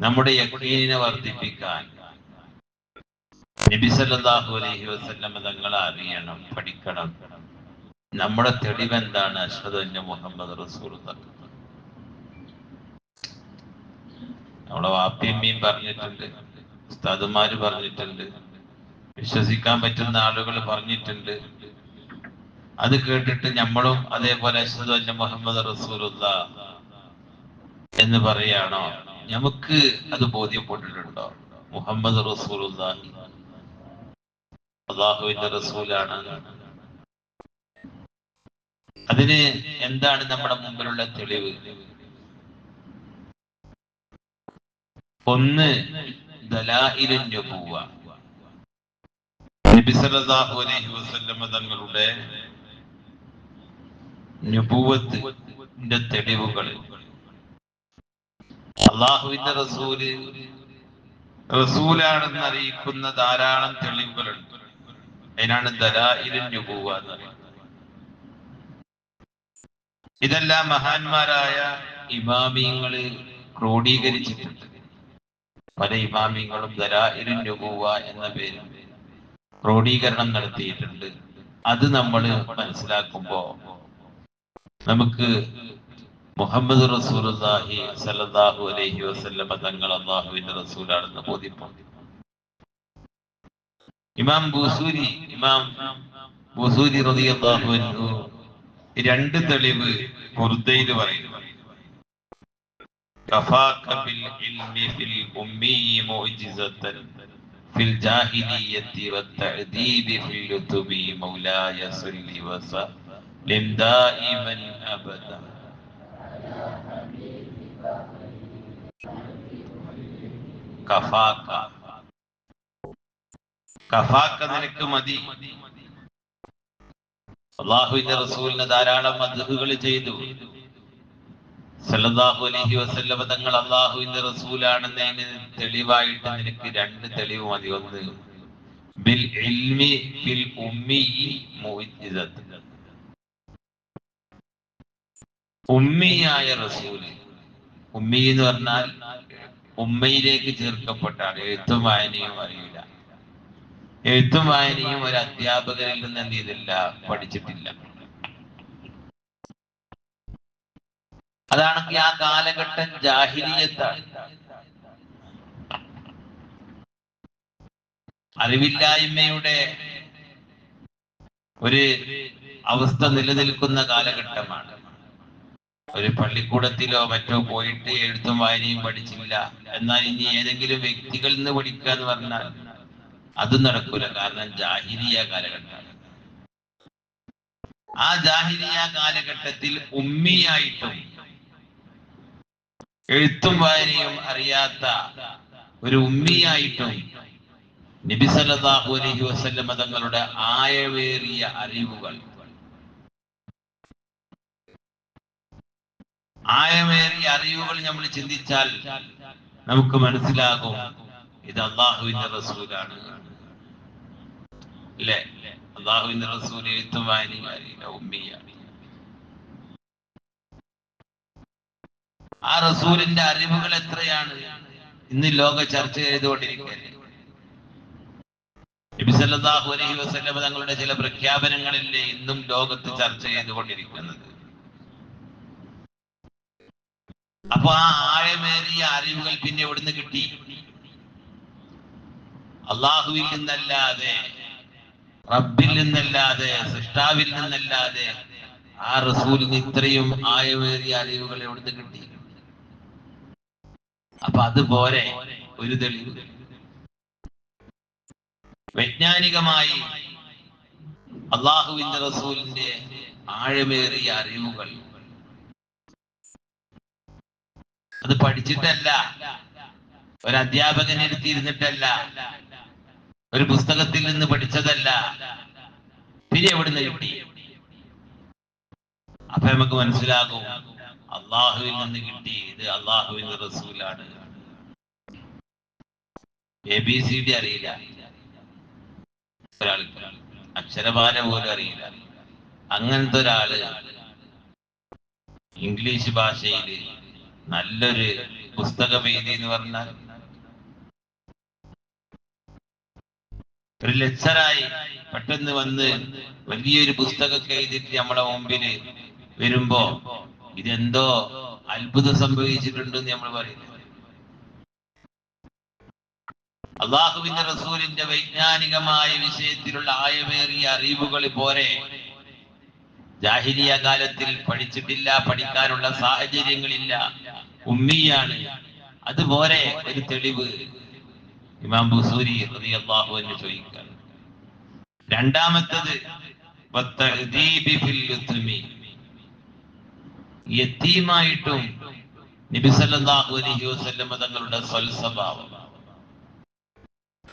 നമ്മുടെ യക്കീനെ വർദ്ധിപ്പിക്കാൻ നബി സല്ലല്ലാഹു അലൈഹി വസല്ലം തങ്ങളെ അറിയണം പഠിക്കണം. നമ്മുടെ തെളിവ് എന്താണ്? മുഹമ്മദ് റസൂലുള്ളാഹ് നമ്മളെ വാപ്പിയമ്മയും പറഞ്ഞിട്ടുണ്ട് ഉസ്താദുമാര് പറഞ്ഞിട്ടുണ്ട് വിശ്വസിക്കാൻ പറ്റുന്ന ആളുകൾ പറഞ്ഞിട്ടുണ്ട്. അത് കേട്ടിട്ട് നമ്മളും അതേപോലെ അഷ്ഹദു മുഹമ്മദ് റസൂലുള്ള എന്ന് പറയാണോ? നമുക്ക് അത് ബോധ്യപ്പെട്ടിട്ടുണ്ടോ മുഹമ്മദ് റസൂലുള്ളാഹി. അള്ളാഹുവിന്റെ റസൂലാണ്. അതിന് എന്താണ് നമ്മുടെ മുമ്പിലുള്ള തെളിവ്? ഒന്ന് തങ്ങളുടെ തെളിവുകൾ അള്ളാഹുവിന്റെ റസൂൽ. റസൂലാണെന്ന് അറിയിക്കുന്ന ധാരാളം തെളിവുകളുണ്ട്. അതിനാണ് ദലായിലുൻ പോവുക എന്ന് പറയുന്നത്. ഇതെല്ലാം മഹാന്മാരായ ഇമാമിയങ്ങൾ ക്രോഡീകരിച്ചിട്ടുണ്ട്. പല ഇമാമിയങ്ങളും ദലായിലുൻ പോവുക എന്ന പേരിൽ ക്രോഡീകരണം നടത്തിയിട്ടുണ്ട്. അത് നമ്മൾ മനസ്സിലാക്കുമ്പോ നമുക്ക് മുഹമ്മദ് സല്ലല്ലാഹു അലൈഹി വസല്ലമ തങ്ങൾ അള്ളാഹുവിന്റെ റസൂലാണെന്ന് ബോധ്യപ്പെടും ഇമാം ബൂസൂരി ഇമാം ബൂസൂരി രണ്ട് തെളിവ് ബുർദയിൽ പറയുന്നു. അബദ കഫാക്ക. കഫാക്ക നിനക്ക് മതി. അള്ളാഹുവിന്റെ റസൂലിന് ധാരാളം മദ്ഹുകൾ ചെയ്തു. സല്ലല്ലാഹു അലൈഹി വസല്ലമ തങ്ങൾ അള്ളാഹുവിന്റെ റസൂലാണെന്നതിന് തെളിവായിട്ട് നിനക്ക് രണ്ട് തെളിവ് മതി. ഒന്ന് ബിൽ ഇൽമി ഫിൽ ഉമ്മി മുഅ്ജിസത്ത് ഉമ്മിയായ റസൂൽ. ഉമ്മി എന്ന് പറഞ്ഞാൽ ഉമ്മയിലേക്ക് ചേർക്കപ്പെട്ട എഴുത്തും വായനയും അറിയില്ല. എഴുത്തും വായനയും ഒരു അധ്യാപകരിൽ നിന്ന് എന്ത് ചെയ്തില്ല? പഠിച്ചിട്ടില്ല. അതാണെങ്കിൽ ആ കാലഘട്ടം ജാഹിലിയത്താണ്. അറിവില്ലായ്മയുടെ ഒരു അവസ്ഥ നിലനിൽക്കുന്ന കാലഘട്ടമാണ്. ഒരു പള്ളിക്കൂടത്തിലോ മറ്റോ പോയിട്ട് എഴുത്തും വായനയും പഠിച്ചില്ല. എന്നാൽ ഇനി ഏതെങ്കിലും വ്യക്തികളിൽ നിന്ന് പഠിക്കുക എന്ന് പറഞ്ഞാൽ അതും നടക്കൂല. കാരണം ജാഹിരിയ കാലഘട്ടമാണ് ആ ജാഹിരിയ കാലഘട്ടത്തിൽ ഉമ്മിയായിട്ടും എഴുത്തും വായനയും അറിയാത്ത ഒരു ഉമ്മിയായിട്ടും നബി സല്ലല്ലാഹു അലൈഹി വസല്ലമ തങ്ങളുടെ ആയവേറിയ അറിവുകൾ ആയമേറിയ അറിവുകൾ നമ്മൾ ചിന്തിച്ചാൽ നമുക്ക് മനസ്സിലാകും ഇത് അള്ളാഹുവിന്റെ റസൂലാണ്. അല്ലേ? അള്ളാഹുവിന്റെ റസൂൽ എഴുത്തും ആ റസൂലിന്റെ അറിവുകൾ എത്രയാണ്? ഇന്ന് ലോക ചർച്ച ചെയ്തുകൊണ്ടിരിക്കുന്നത് അലൈഹി വസല്ലം തങ്ങളുടെ ചില പ്രഖ്യാപനങ്ങളില്ലേ ഇന്നും ലോകത്ത് ചർച്ച ചെയ്തുകൊണ്ടിരിക്കുന്നത്? അപ്പൊ ആ ആഴമേറിയ അറിവുകൾ പിന്നെ എവിടുന്ന് കിട്ടി? അള്ളാഹുവിൽ നിന്നല്ലാതെ റബ്ബിൽ നിന്നല്ലാതെ സൃഷ്ടാവിൽ നിന്നല്ലാതെ ആ റസൂലിന് ഇത്രയും ആയമേറിയ അറിവുകൾ എവിടുന്ന് കിട്ടി? അപ്പൊ അതുപോലെ ഒരു തെളിവ്. വൈജ്ഞാനികമായി അള്ളാഹുവിന്റെ റസൂലിന്റെ ആഴമേറിയ അറിവുകൾ അത് പഠിച്ചിട്ടല്ല. ഒരു അധ്യാപകൻ എടുത്തിരുന്നിട്ടല്ല. ഒരു പുസ്തകത്തിൽ നിന്ന് പഠിച്ചതല്ല. പിന്നെ എവിടുന്ന് കിട്ടി? അപ്പൊ നമുക്ക് മനസ്സിലാകും. അള്ളാഹുവിൽ നിന്ന് കിട്ടി ഇത് അള്ളാഹുവിന്റെ റസൂലാണ്. എ ബി സി ഡി അറിയില്ല. ഒരാൾക്ക് അക്ഷരമാല പോലും അറിയില്ല. അങ്ങനത്തെ ഒരാൾ ഇംഗ്ലീഷ് ഭാഷയിൽ നല്ലൊരു പുസ്തകവേദി എന്ന് പറഞ്ഞാൽ ഒരു ലെക്ചറായി പെട്ടെന്ന് വന്ന് വലിയൊരു പുസ്തകമൊക്കെ എഴുതിയിട്ട് നമ്മളെ മുമ്പിൽ വരുമ്പോ ഇതെന്തോ അത്ഭുതം സംഭവിച്ചിട്ടുണ്ടെന്ന് നമ്മൾ പറയുന്നത് അള്ളാഹുവിന്റെ റസൂലിന്റെ വൈജ്ഞാനികമായ വിഷയത്തിലുള്ള ആയമേറിയ അറിവുകൾ പോരെ ജാഹിലിയ കാലത്തിൽ പഠിച്ചിട്ടില്ല പഠിക്കാനുള്ള സാഹചര്യങ്ങളില്ല. ഉമ്മിയാണ്. അതുപോലെ ഒരു തെളിവ് ഇമാം ബുസൂരി റളിയല്ലാഹു അൻഹു ചോദിക്കാൻ രണ്ടാമത്തത്. യത്തീമായിട്ടും നബി സല്ലല്ലാഹു അലൈഹി വസല്ലം തങ്ങളുടെ സ്വൽസ്വഭാവം.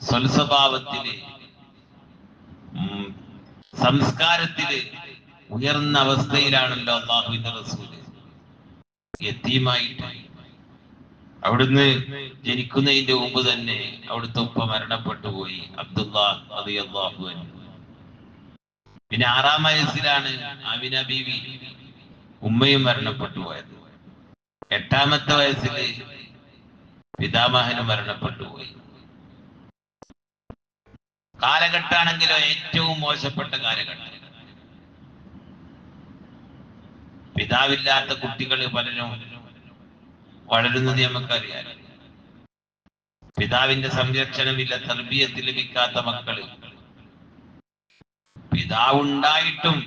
സ്വൽസ്വഭാവത്തിൽ സംസ്കാരത്തിൽ ഉയർന്ന അവസ്ഥയിലാണല്ലോ അള്ളാഹുവിന്റെ റസൂൽ. എത്തിയുമായിട്ട്. അവിടുന്ന് ജനിക്കുന്നതിന്റെ മുമ്പ് തന്നെ അവിടുത്തെ ഉപ്പ മരണപ്പെട്ടു പോയി അബ്ദുല്ലാഹു പിന്നെ ആറാം വയസ്സിലാണ് അമിന ബീവി ഉമ്മയും മരണപ്പെട്ടു പോയത്. എട്ടാമത്തെ വയസ്സിൽ പിതാമഹനും മരണപ്പെട്ടു പോയി. കാലഘട്ടാണെങ്കിലോ ഏറ്റവും മോശപ്പെട്ട കാലഘട്ടം. പിതാവില്ലാത്ത കുട്ടികൾ പലരും വളരുന്നത് നമുക്കറിയാം. പിതാവിന്റെ സംരക്ഷണമില്ല തർബീയത്തിൽ ലഭിക്കാത്ത മക്കൾ. പിതാവുണ്ടായിട്ടും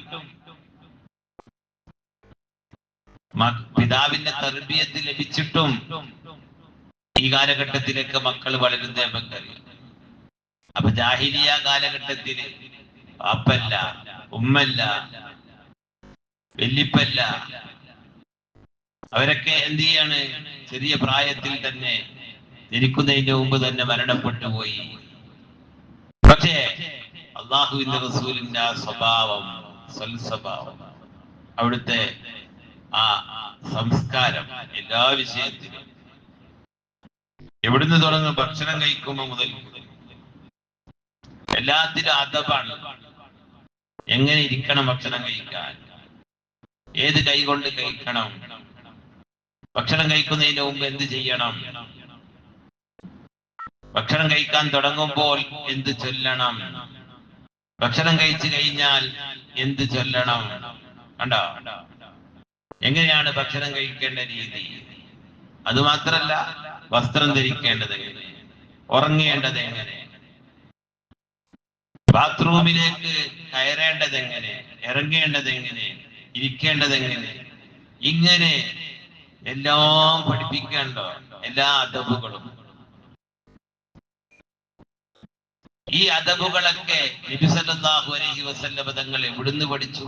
പിതാവിന്റെ തർബീയത്ത് ലഭിച്ചിട്ടും ഈ കാലഘട്ടത്തിലേക്ക് മക്കൾ വളരുന്നത് നമുക്കറിയാം. അപ്പൊ ജാഹിലിയ കാലഘട്ടത്തിൽ അപ്പല്ല ഉമ്മല്ല വെല്ലിപ്പല്ല. അവരൊക്കെ എന്ത് ചെയ്യാണ് ചെറിയ പ്രായത്തിൽ തന്നെ ജനിക്കുന്നതിന്റെ മുമ്പ് തന്നെ മരണപ്പെട്ടു പോയി. പക്ഷേ അള്ളാഹുവിന്റെ റസൂലിന്റെ ആ സ്വഭാവം സ്വൽസ്വഭാവം അവിടുത്തെ ആ സംസ്കാരം എല്ലാ വിഷയത്തിലും എവിടുന്ന് തുടങ്ങും? ഭക്ഷണം കഴിക്കുമ്പോ മുതൽ. എല്ലാത്തിലും അതപാണ് എങ്ങനെ ഇരിക്കണം ഭക്ഷണം കഴിക്കാൻ? ഏത് കൈ കൊണ്ട് കഴിക്കണം? ഭക്ഷണം കഴിക്കുന്നതിന് മുമ്പ് എന്ത് ചെയ്യണം? ഭക്ഷണം കഴിക്കാൻ തുടങ്ങുമ്പോൾ എന്ത് ചൊല്ലണം? ഭക്ഷണം കഴിച്ചു കഴിഞ്ഞാൽ എന്ത് ചൊല്ലണം? കണ്ടോ? എങ്ങനെയാണ് ഭക്ഷണം കഴിക്കേണ്ട രീതി? അത് മാത്രല്ല വസ്ത്രം ധരിക്കേണ്ടത് ഉറങ്ങേണ്ടത് എങ്ങനെ? ബാത്റൂമിലേക്ക് കയറേണ്ടത് എങ്ങനെ? ഇറങ്ങേണ്ടത് എങ്ങനെ? ഇരിക്കേണ്ടത് എങ്ങനെ? ഇങ്ങനെ എല്ലാം പഠിപ്പിക്കേണ്ടോ എല്ലാ അദബുകളും. ഈ അദബുകളൊക്കെ നബി സല്ലല്ലാഹു അലൈഹി വസല്ലം തങ്ങൾ എവിടുന്ന് പഠിച്ചു?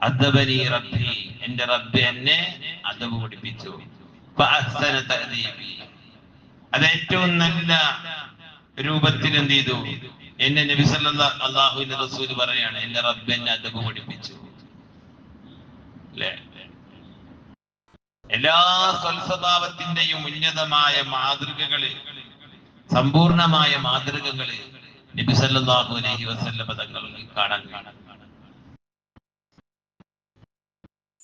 അദബനി റബ്ബി എന്റെ റബ്ബ് എന്നെ അദബ് പഠിപ്പിച്ചു. അത് ഏറ്റവും നല്ല രൂപത്തിൽ എന്ത് ചെയ്തു? എന്നെ നബി സല്ലല്ലാഹു അല്ലാഹുവിന്റെ റസൂൽ പറയാണ് എന്റെ റബ്ബ് എന്നെ അദബ് പഠിപ്പിച്ചു. എല്ലാ സ്വൽസ്വഭാവത്തിന്റെയും ഉന്നതമായ മാതൃകകൾ സമ്പൂർണമായ മാതൃകകൾ നബി സല്ലല്ലാഹു അലൈഹി വസല്ലം തങ്ങളിൽ കാണാൻ കാണാൻ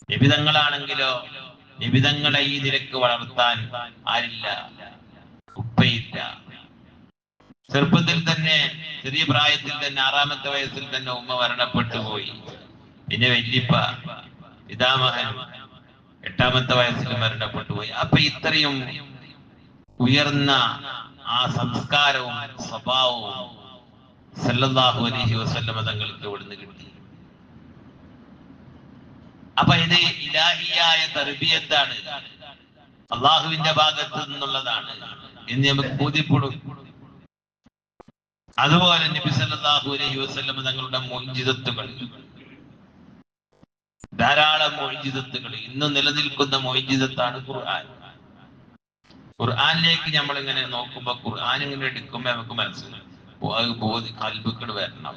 നിബിതങ്ങളാണെങ്കിലോ നിബിതങ്ങളെ ഈ നിരക്ക് വളർത്താൻ ആരില്ല ഉപ്പയില്ല. ചെറുപ്പത്തിൽ തന്നെ ചെറിയ പ്രായത്തിൽ തന്നെ ആറാമത്തെ വയസ്സിൽ തന്നെ ഉമ്മ മരണപ്പെട്ടു പോയി. പിന്നെ വല്യപ്പ പിതാമഹൻ എട്ടാമത്തെ വയസ്സിൽ മരണപ്പെട്ടു പോയി. അപ്പൊ ഇത്രയും ഉയർന്ന ആ സംസ്കാരവും സ്വഭാവവും സല്ലല്ലാഹു അലൈഹി വസല്ലമ തങ്ങൾക്ക് ഇവിടുന്ന് കിട്ടി. അപ്പൊ ഇത് ഇലാഹിയായ തർബിയത്താണ് അള്ളാഹുവിന്റെ ഭാഗത്ത് നിന്നുള്ളതാണ്. എന്ന് നമുക്ക് ബോധ്യപ്പെടും. അതുപോലെ നബി സല്ലല്ലാഹു അലൈഹി വസല്ലം തങ്ങളുടെ മൊയ്ജിതത്തുകൾ ധാരാളം മൊയ്ജിതത്തുകൾ ഇന്ന് നിലനിൽക്കുന്ന മൊയ്ജിതത്താണ് ഖുർആൻ. ഖുർആനിലേക്ക് നമ്മൾ ഇങ്ങനെ നോക്കുമ്പോൾ ഖുർആൻ ഇങ്ങനെ എടുക്കുമ്പോൾ നമുക്ക് മനസ്സിലാകും ബോധി കൽബുക്കൾ വരണം.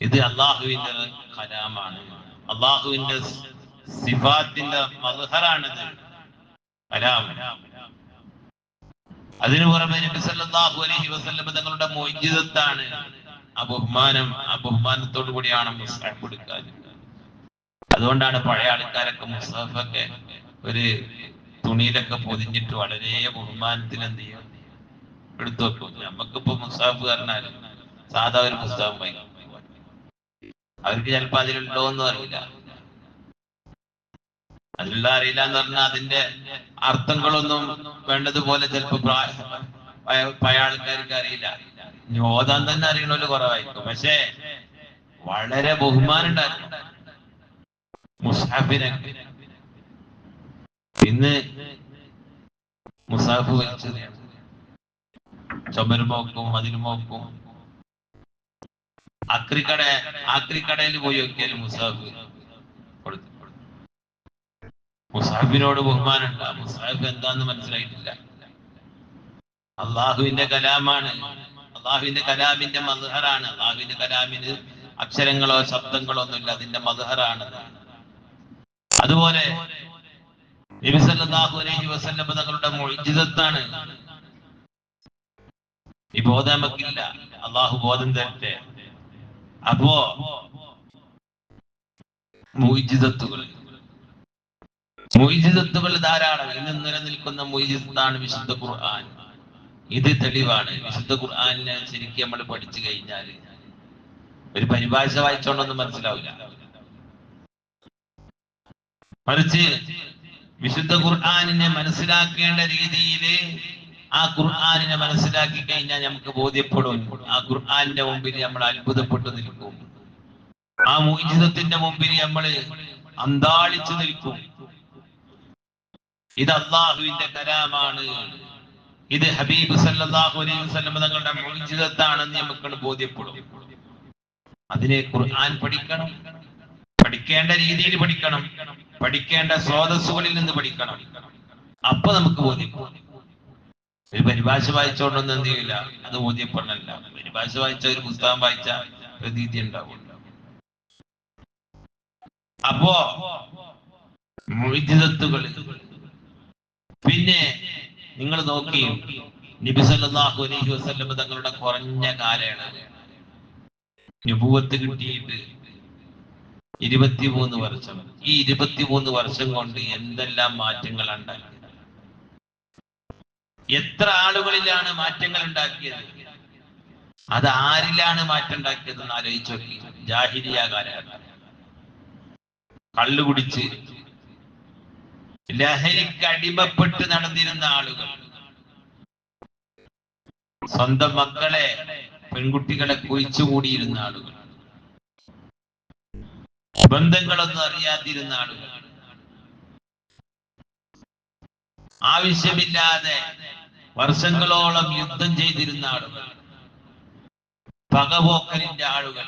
ഇത് അള്ളാഹുവിന്റെ കലാമാണ്. അള്ളാഹുവിന്റെ സിഫാത്തിന്റെ മൽഹറാണിത് കലാം. അതിനു പുറമെ നബി സല്ലല്ലാഹു അലൈഹി വസല്ലം തങ്ങളുടെ മൊയ്ജിതത്താണ് ആ ബഹുമാനം ആ ബഹുമാനത്തോടു കൂടിയാണ് മുസ്ഹഫ് കൊടുക്കാൻ അതുകൊണ്ടാണ് പഴയ ആൾക്കാരൊക്കെ മുസാഫൊക്കെ ഒരു തുണിയിലൊക്കെ പൊതിഞ്ഞിട്ട് വളരെ ബഹുമാനത്തിൽ എന്ത് ചെയ്യും? എടുത്തു വെക്കും. നമുക്കിപ്പോ മുസാഫ് പറഞ്ഞാൽ സാധാ ഒരു മുസ്താഫ് അവർക്ക് ചിലപ്പോ അതിലുണ്ടോ എന്ന് അറിയില്ല. അതിലുള്ള അറിയില്ല എന്ന് പറഞ്ഞാൽ അതിന്റെ അർത്ഥങ്ങളൊന്നും വേണ്ടതുപോലെ ചിലപ്പോ പഴയ ആൾക്കാർക്ക് അറിയില്ല. ഇനി തന്നെ അറിയണല്ലോ കുറവായിരിക്കും. പക്ഷേ വളരെ ബഹുമാനം ഉണ്ടായിരുന്നു ഇന്ന് മുസാഫ് വലിച്ചത് ചുമരുമോക്കും മതിലുമോക്കും അക്രിക്കട ആക്രിക്കടയിൽ പോയി നോക്കിയാൽ മുസാഫ് കൊടുത്തു. മുസാഫിനോട് ബഹുമാനമുണ്ട്. മുസാഫ് എന്താന്ന് മനസ്സിലായിട്ടില്ല. അള്ളാഹുവിന്റെ കലാമാണ്. അള്ളാഹുവിന്റെ കലാമിന്റെ മധുഹറാണ് അള്ളാഹുവിന്റെ കലാമിന് അക്ഷരങ്ങളോ ശബ്ദങ്ങളോ ഒന്നുമില്ല. അതിന്റെ മധുഹറാണ് അതുപോലെ അലൈഹി തങ്ങളുടെ മൊഴിജിതത്താണ് ഈ ബോധം നമുക്കില്ല. അള്ളാഹു ബോധം തരട്ടെ. അപ്പോ മുഅ്ജിസത്തുകൾ മുഅ്ജിസത്തുകൾ ധാരാളം. ഇന്ന് നിലനിൽക്കുന്ന മുഅ്ജിസത്താണ് വിശുദ്ധ ഖുർആൻ. ഇത് തെളിവാണ്. വിശുദ്ധ ഖുർആനെ ശരിക്കും നമ്മൾ പഠിച്ചു കഴിഞ്ഞാൽ ഒരു പരിഭാഷ വായിച്ചോണ്ടൊന്നും മനസ്സിലാവില്ല. മറിച്ച് വിശുദ്ധ ഖുർആാനിനെ മനസ്സിലാക്കേണ്ട രീതിയിൽ ആ ഖുർആാനിനെ മനസ്സിലാക്കി കഴിഞ്ഞാൽ നമുക്ക് ബോധ്യപ്പെടും. ആ ഖുർആാനിന്റെ മുമ്പിൽ നമ്മൾ അത്ഭുതപ്പെട്ടു നിൽക്കും. ആ മോചിതത്തിന്റെ മുമ്പിൽ നമ്മൾ അന്താളിച്ചു നിൽക്കും. ഇത് അള്ളാഹുവിന്റെ കലാമാണ്. ഇത് ഹബീബ് സല്ലാഹു അലൈഹി വസല്ലം തങ്ങളുടെ മോചിതത്താണെന്ന് നമുക്ക് ബോധ്യപ്പെടും. അതിനെ ഖുർആൻ പഠിക്കണം പഠിക്കേണ്ട രീതിയിൽ പഠിക്കണം പഠിക്കേണ്ട സ്രോതസ്സുകളിൽ നിന്ന് പഠിക്കണം. അപ്പൊ നമുക്ക് ബോധ്യപ്പെടും. ഒരു പരിഭാഷ വായിച്ചോണ്ടൊന്നും എന്ത് ചെയ്യില്ല അത് ബോധ്യപ്പെടണല്ല. പരിഭാഷ വായിച്ച ഒരു പുസ്തകം വായിച്ച പ്രതീതി ഉണ്ടാവും. അപ്പോ മൊയ്ജിതത്തുകൾ പിന്നെ നിങ്ങൾ നോക്കി നബി സല്ലല്ലാഹു അലൈഹി വസല്ലം തങ്ങളുടെ കുറഞ്ഞ കാലയളവ്. നുബുവത്ത് കിട്ടിയിട്ട് ഇരുപത്തിമൂന്ന് വർഷം. ഈ ഇരുപത്തിമൂന്ന് വർഷം കൊണ്ട് എന്തെല്ലാം മാറ്റങ്ങൾ ഉണ്ടാക്കിയത് എത്ര ആളുകളിലാണ് മാറ്റങ്ങൾ ഉണ്ടാക്കിയത്? അത് ആരിലാണ് മാറ്റം ഉണ്ടാക്കിയതെന്ന് ആലോചിച്ചു നോക്കി. ജാഹിരിയ കാലഘട്ടം കുടിച്ച് ലഹരിക്ക് അടിമപ്പെട്ട് നടന്നിരുന്ന ആളുകൾ. സ്വന്തം മക്കളെ പെൺകുട്ടികളെ കുഴിച്ചുകൂടിയിരുന്ന ആളുകൾ. ബന്ധങ്ങളൊന്നും അറിയാതിരുന്ന ആളുകൾ. ആവശ്യമില്ലാതെ വർഷങ്ങളോളം യുദ്ധം ചെയ്തിരുന്ന ആളുകൾ. പകപോക്കലിന്റെ ആളുകൾ.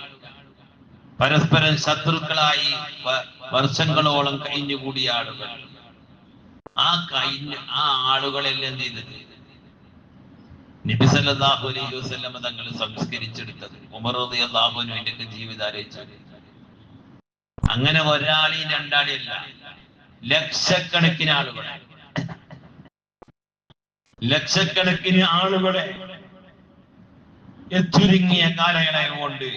പരസ്പരം ശത്രുക്കളായി വർഷങ്ങളോളം കഴിഞ്ഞുകൂടിയ ആളുകൾ. ആ കഴിഞ്ഞ ആ ആളുകളെല്ലാം എന്ത് ചെയ്തത്? നബി സല്ലല്ലാഹു അലൈഹി വസല്ലം തങ്ങൾ സംസ്കരിച്ചെടുത്തത്. ഉമർ റളിയല്ലാഹു അൻഹുവിന്റെ ജീവിതം അങ്ങനെ ഒരാളീ രണ്ടാളിയല്ല ലക്ഷക്കണക്കിന് ആളുകളെ. ലക്ഷക്കണക്കിന് ആളുകളെ ചുരുങ്ങിയ കാലയളവ് കൊണ്ട്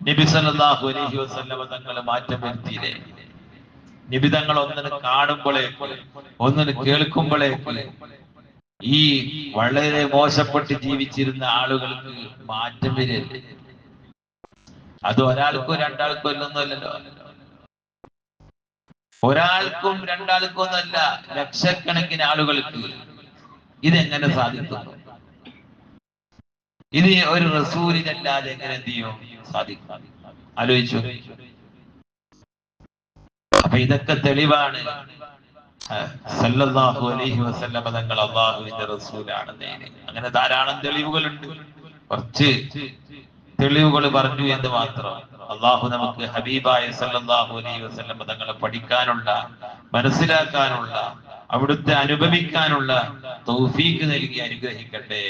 നബി സല്ലല്ലാഹു അലൈഹി വസല്ലമ തങ്ങൾ മാറ്റം വരുത്തിയില്ലേ? നബി തങ്ങൾ ഒന്നിന് കാണുമ്പോളെ ഒന്നിന് കേൾക്കുമ്പോളെ ഈ വളരെ മോശപ്പെട്ട് ജീവിച്ചിരുന്ന ആളുകൾക്ക് മാറ്റം വരില്ല. അത് ഒരാൾക്കോ രണ്ടാൾക്കോ അല്ലൊന്നുമല്ലല്ലോ ഒരാൾക്കും രണ്ടാൾക്കും ഒന്നല്ല ലക്ഷക്കണക്കിന് ആളുകൾക്ക് ഇതെങ്ങനെ സാധിക്കുന്നു? ഇത് ഒരു റസൂലിനല്ലാതെ എങ്ങനെ എന്ത് ചെയ്യും? സാധിക്കും. ആലോചിച്ചു. അപ്പൊ ഇതൊക്കെ തെളിവാണ്. സല്ലല്ലാഹു അലൈഹി തങ്ങൾ അള്ളാഹുവിന്റെ റസൂലാണെന്നതിന് അങ്ങനെ ധാരാളം തെളിവുകളുണ്ട്. കുറച്ച് തെളിവുകൾ പറഞ്ഞു എന്ന് മാത്രം. അള്ളാഹു നമുക്ക് ഹബീബായ സല്ലല്ലാഹു അലൈഹി വസല്ലമ തങ്ങളെ പഠിക്കാനുള്ള മനസ്സിലാക്കാനുള്ള അവിടുത്തെ അനുഭവിക്കാനുള്ള തൗഫീക്ക് നൽകി അനുഗ്രഹിക്കട്ടെ.